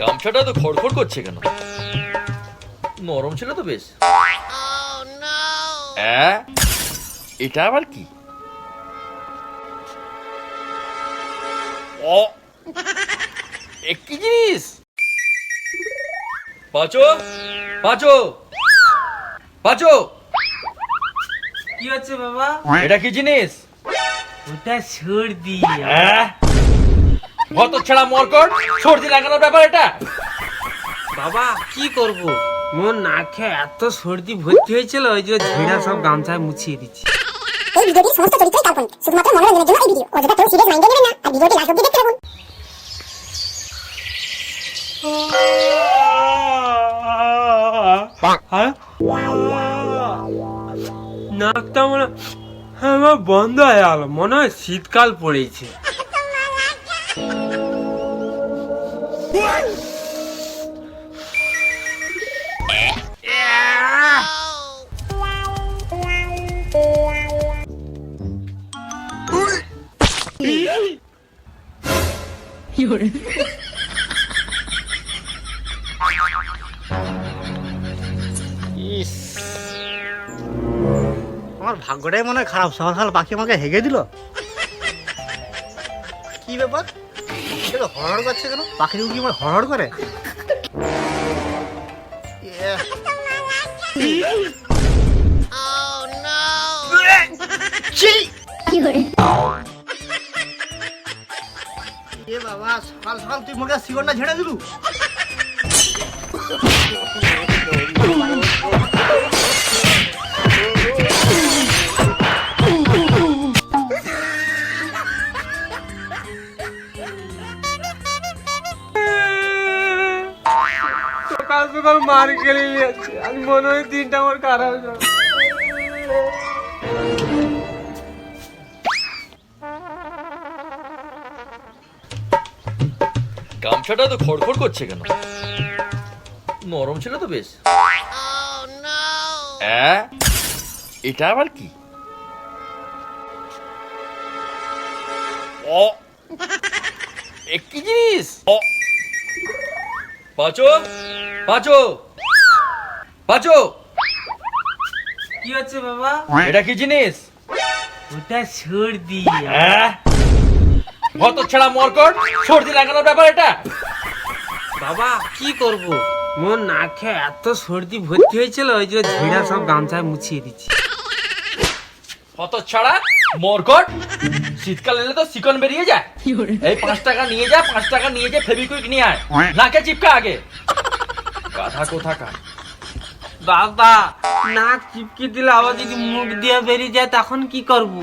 গামছাটা তো খড়খড় করছে কেন? নরম ছিল তো বেশ। অ্যাঁ? এটা আবার কি? ও কি জিনিস? পাচো পাচো পাচো। কি হচ্ছে বাবা? এটা কি জিনিস? ওটা সর্দি। হ্যাঁ কত ছাড়া মরকট সর্দি লাগানোর ব্যাপার এটা? বাবা কি করব? মোর নাকে এত সর্দি ভর্তি হয়েছিল ওই যে ঝিড়া সব গামছায় মুছিয়ে দিচ্ছি। এই ভিডিওটির সমস্ত চরিত্রই কাল্পনিক। শুধুমাত্র মনোরঞ্জনের জন্য এই ভিডিও অযথা কেউ সিরিয়াস মাইন্ডে নেবেন না আর ভিডিওটি লাস্ট অব্দি দেখতে থাকুন। হ্যাঁ? নাকটা মনে আমার বন্ধ হয়ে গেল। মনে হয় শীতকাল পড়েছে। ইস। আমার ভাগ্যটাই মনে হয় খারাপ। সকাল সকাল পাখি আমাকে হেগে দিল। কি ব্যাপার? এটা তো করছে কেন? পাখির উঠি আমার হড়হড় করে? ইয়ে। ছি! এ বাবা সকাল তুই মোটা শিকড়টা ঝেড়ে দিলু সকাল সকাল মার যাচ্ছে আর মনে হয় দিনটা আমার খারাপ গামছাটা তো খড়খড় করছে কেন? নরম ছিল তো বেশ। অ্যাঁ? এটা আবার কি? ও! কি জিনিস? ও! পাচো! পাচো! পাচো! কি হচ্ছে বাবা? এটা কি জিনিস? ওটা সর্দি। অ্যাঁ? ছাড়া মরকট সর্দি লাগানোর ব্যাপার এটা? বাবা কি করব? মোর নাকে এত সর্দি ভর্তি হয়েছিল ওই যে ঝিড়া সব গামছায় মুছিয়ে দিচ্ছি। ছাড়া মরকট শীতকাল এলে তো চিকন বেরিয়ে যায়। এই পাঁচ টাকা নিয়ে যা পাঁচ টাকা নিয়ে যা ফেবিকুইক নিয়ে আয়। নাকে চিপকা আগে। গাধা কোথাকার? বাবা নাক চিপকে দিলে আবার যদি মুখ দিয়ে বেরিয়ে যায় তখন কি করব?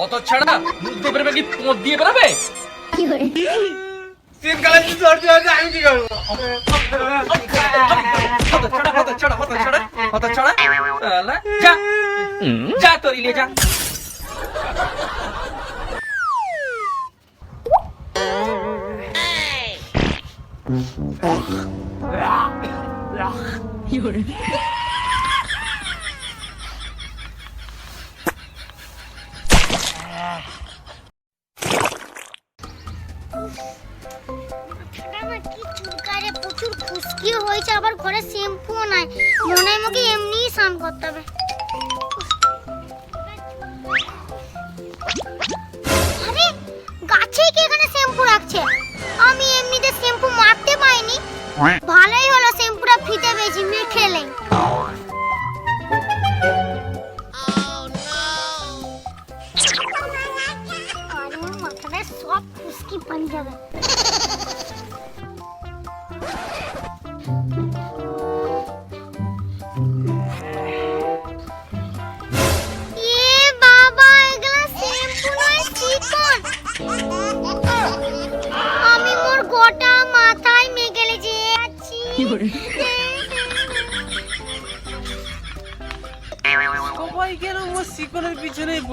কত ছাড়া মুখ দিয়ে বেরোবে কি পোঁত দিয়ে বেরোবে? শীতকালে যদি সর্দি হচ্ছে আমি কি করব? কত ছাড়া কত ছাড়া কত ছাড়া কত ছাড়া শালা, যা যা তোর ইলে যা। আমার খুশকিও হয়েছে, আবার ঘরে শ্যাম্পুও নাই। মনে হয় আমাকে এমনিই স্নান করতে হবে। আরে গাছেই কি এখানে শ্যাম্পু রাখছে? আমি এমনিতে শ্যাম্পু মারতে পাইনি ভালোই হলো শ্যাম্পুটা ফিতে পেয়েছি আমার মাথাটা সব খুশকি পানি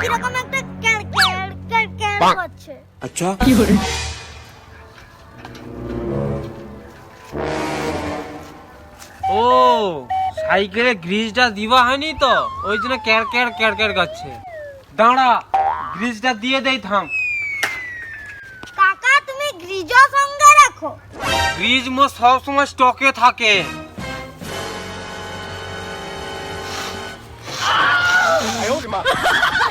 কীরকম একটা ক্যার ক্যার ক্যার ক্যার করছে। ও সাইকেলে গ্রিজটা দিবা হয়নি তো? ওই জন্য ক্যার ক্যার ক্যার ক্যার করছে দাঁড়া গ্রিজটা দিয়ে দেই থাম। কাকা তুমি গ্রিজ সঙ্গে রাখো। গ্রিজ মো সব সময় স্টকে থাকে।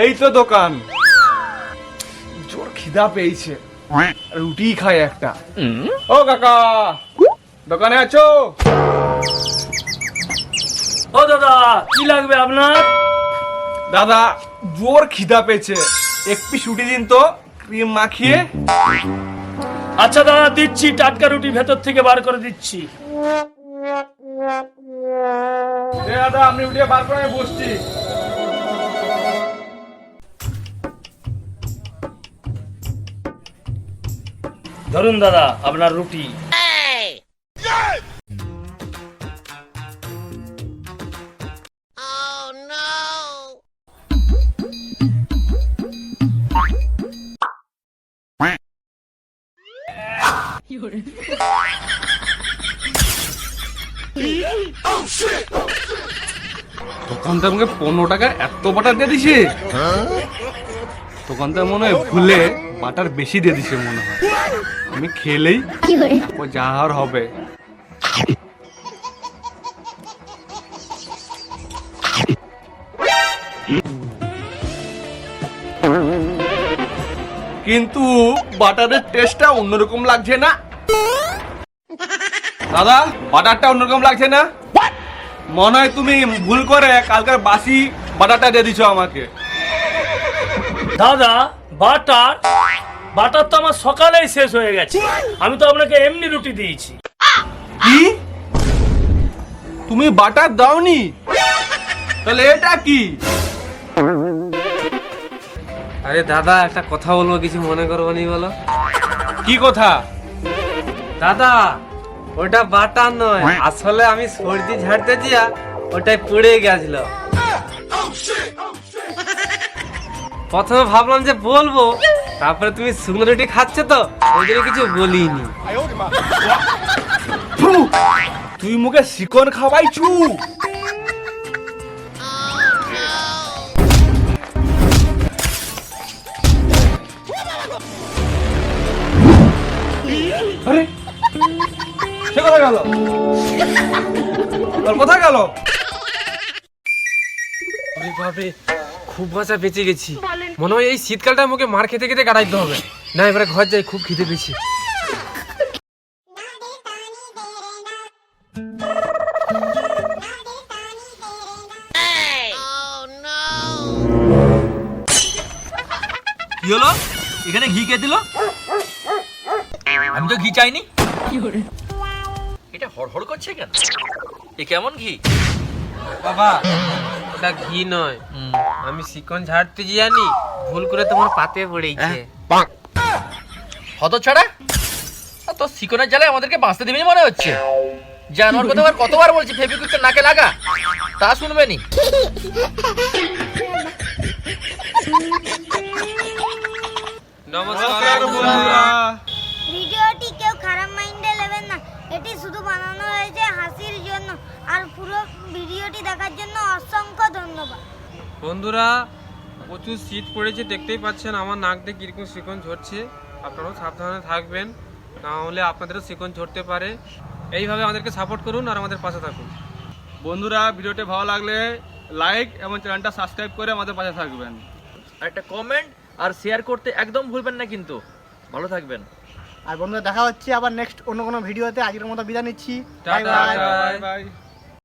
এই তো দোকান। জোর খিদা পেয়েছে। রুটি খাই একটা। ও কাকা দোকানে আছো? ও দাদা কি লাগবে আপনার? দাদা জোর খিদা পেয়েছে। এক পিস রুটি দিন তো ক্রিম মাখিয়ে। আচ্ছা দাদা দিচ্ছি টাটকা রুটি ভেতর থেকে বার করে দিচ্ছি। দাদা আপনি রুটি বার করে বসছি। ধরুন দাদা আপনার রুটি। দোকানটা আমাকে পনেরো টাকা এত বাটার দিয়ে দিছে? দোকানটা মনে হয় ভুলে বাটার বেশি দিয়ে দিছে মনে হয়। আমি খেলেই ও যা আর হবে। কিন্তু বাটারের টেস্টটা অন্যরকম লাগছে না। দাদা বাটারটা অন্যরকম লাগছে না? মনে হয় তুমি ভুল করে কালকের বাসি বাটারটা দিয়ে দিছো আমাকে। দাদা বাটার বাটার তো আমার সকালেই শেষ হয়ে গেছে। আমি তো আপনাকে এমনি রুটি দিয়েছি। কি? তুমি বাটার দাওনি? তাহলে এটা কি? আরে দাদা একটা কথা বলব কিছু মনে করব নি বলো? কি কথা? দাদা ওটা বাটা নয়। আসলে আমি সর্দি ঝাড়তে দিয়া ওটাই পড়ে গেছিল। প্রথমে ভাবলাম যে বলব তারপরে তুমি শুকনো রুটি খাচ্ছ তো জন্য কিছু বলিনি। তুই মুখে শিকন খাওয়াইছু। আরে সে কোথায় গেল? তোর কোথায় গেল? খুব বাঁচা বেঁচে গেছি। মনে হয় এই শীতকালটা আমাকে মার খেতে খেতে কাটাইতে হবে। না এবারে ঘর যাই খুব খিদে পেয়েছি। কি হলো? এখানে ঘি কে দিল? আমি তো ঘি চাইনি। এটা হড়হড় করছে কেন? এ কেমন ঘি? বাবা ওটা ঘি নয়। আমি শিকন ঝাড়তে জানি ভুল করে তোমার পাতে পড়েছে হত ছাড়া? তো সিকনের জ্বালায় আমাদেরকে বাঁচতে দিবি মনে হচ্ছে? জানোয়ার কথা কতবার বলছি ফেবিকুইকটা নাকে লাগা? তা শুনবে নি? নমস্কার ভিডিওটি কেউ খারাপ মাইন্ডে নেবেন না। এটি শুধু বানানো হয়েছে হাসির জন্য, আর পুরো ভিডিওটি দেখার জন্য অসংখ্য ধন্যবাদ। বন্ধুরা, প্রচুর শীত পড়েছে, দেখতেই পাচ্ছেন আমার নাক দিয়ে কীরকম শিকন ঝরছে। আপনারাও সাবধানে থাকবেন, না হলে আপনাদেরও শিকন ঝরতে পারে। এইভাবে আমাদেরকে সাপোর্ট করুন আর আমাদের পাশে থাকুন। বন্ধুরা, ভিডিওটি ভালো লাগলে লাইক এবং চ্যানেলটা সাবস্ক্রাইব করে আমাদের পাশে থাকবেন। একটা কমেন্ট আর শেয়ার করতে একদম ভুলবেন না কিন্তু। ভালো থাকবেন। আর বন্ধুরা দেখা হচ্ছে আবার নেক্সট অন্য কোনো ভিডিওতে আজকের মতো বিদায় নিচ্ছি। Bye bye bye.